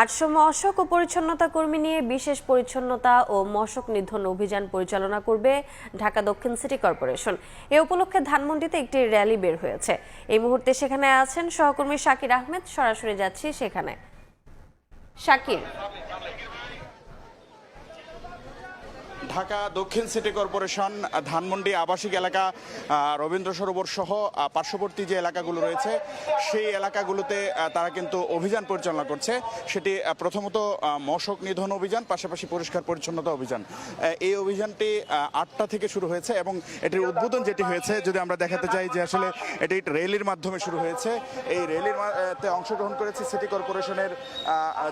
আটশো মশক ও পরিচ্ছন্নতা কর্মী নিয়ে বিশেষ পরিচ্ছন্নতা ও মশক নিধন অভিযান পরিচালনা করবে ঢাকা দক্ষিণ সিটি কর্পোরেশন। এ উপলক্ষে ধানমন্ডিতে একটি র্যালি বের হয়েছে। এই মুহূর্তে সেখানে আছেন সহকর্মী শাকির আহমেদ। সরাসরি যাচ্ছি সেখানে। শাকির ঢাকা দক্ষিণ সিটি কর্পোরেশন, ধানমন্ডি আবাসিক এলাকা রবীন্দ্র সরোবর সহ পার্শ্ববর্তী যে এলাকাগুলো রয়েছে, সেই এলাকাগুলোতে তারা কিন্তু অভিযান পরিচালনা করছে। সেটি প্রথমত মশক নিধন অভিযান, পাশাপাশি পরিষ্কার পরিচ্ছন্নতা অভিযান। এই অভিযানটি আটটা থেকে শুরু হয়েছে এবং এটির উদ্বোধন যেটি হয়েছে, যদি আমরা দেখাতে চাই যে আসলে এটি র্যালির মাধ্যমে শুরু হয়েছে, এই র্যালির মা- অংশগ্রহণ করেছে সিটি কর্পোরেশনের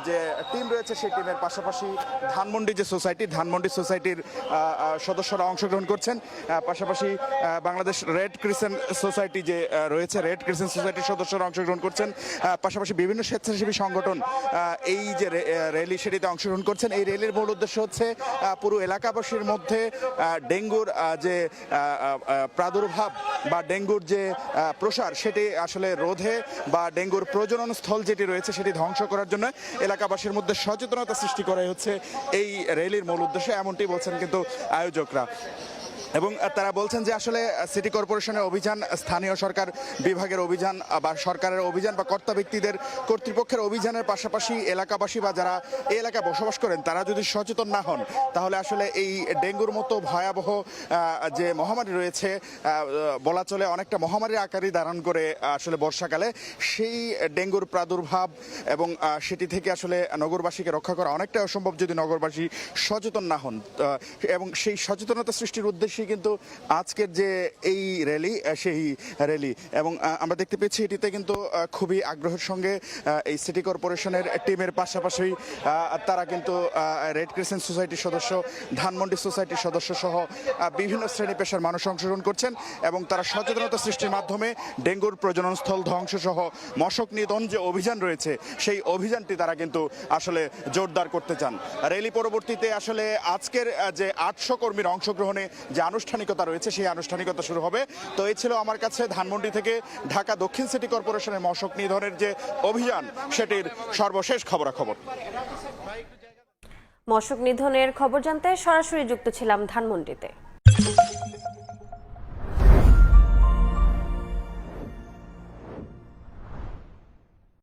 যে টিম রয়েছে সেই টিমের পাশাপাশি ধানমন্ডি যে সোসাইটি, ধানমন্ডি সোসাইটির সদস্যরা অংশগ্রহণ করছেন। পাশাপাশি বাংলাদেশ রেড ক্রিসেন্ট সোসাইটি যে রয়েছে রেড ক্রিসেন্ট সোসাইটির সদস্যরা অংশগ্রহণ করছেন। পাশাপাশি বিভিন্ন স্বেচ্ছাসেবী সংগঠন এই যে র্যালি সেটিতে অংশগ্রহণ করছেন। এই র্যালির মূল উদ্দেশ্য হচ্ছে পুরো এলাকাবাসীর মধ্যে ডেঙ্গুর যে প্রাদুর্ভাব বা ডেঙ্গুর যে প্রসার, সেটি আসলে রোধে বা ডেঙ্গুর প্রজনন স্থল যেটি রয়েছে, সেটি ধ্বংস করার জন্য এলাকাবাসীর মধ্যে সচেতনতা সৃষ্টি করাই হচ্ছে এই র্যালির মূল উদ্দেশ্য। এমনটি বলছেন কিন্তু আয়োজকরা এবং তারা বলছেন যে আসলে সিটি কর্পোরেশনের অভিযান, স্থানীয় সরকার বিভাগের অভিযান বা সরকারের অভিযান বা কর্তা ব্যক্তিদের কর্তৃপক্ষের অভিযানের পাশাপাশি এলাকাবাসী বা যারা এই এলাকায় বসবাস করেন, তারা যদি সচেতন না হন, তাহলে আসলে এই ডেঙ্গুর মতো ভয়াবহ যে মহামারী রয়েছে বলা চলে অনেকটা মহামারীর আকারই ধারণ করে আসলে বর্ষাকালে, সেই ডেঙ্গুর প্রাদুর্ভাব এবং সেটি থেকে আসলে নগরবাসীকে রক্ষা করা অনেকটা অসম্ভব যদি নগরবাসী সচেতন না হন এবং সেই সচেতনতা সৃষ্টির উদ্দেশ্যে কিন্তু আজকের যে এই র্যালি সেই র্যালি এবং আমরা দেখতে পেয়েছি এটিতে কিন্তু খুবই আগ্রহের সঙ্গে এই সিটি কর্পোরেশনের টিমের পাশাপাশি তারা কিন্তু রেড ক্রিসেন্ট সোসাইটির সদস্য ধানমন্ডি সোসাইটির সদস্য সহ বিভিন্ন শ্রেণি পেশার মানুষ অংশগ্রহণ করছেন, এবং তারা সচেতনতা সৃষ্টির মাধ্যমে ডেঙ্গুর প্রজনন স্থল ধ্বংস সহ মশক নিধন যে অভিযান রয়েছে, সেই অভিযানটি তারা কিন্তু আসলে জোরদার করতে চান। র্যালি পরবর্তীতে আসলে আজকের যে আটশো কর্মীর অংশগ্রহণে যে আনুষ্ঠানিকতা রয়েছে, সেই আনুষ্ঠানিকতা শুরু হবে। তো এই ছিল আমার কাছে ধানমন্ডি থেকে ঢাকা দক্ষিণ সিটি কর্পোরেশনের মশক নিধনের যে অভিযান, সেটির সর্বশেষ খবরাখবর। মশক নিধনের খবর জানতে সরাসরি যুক্ত ছিলাম ধানমন্ডিতে।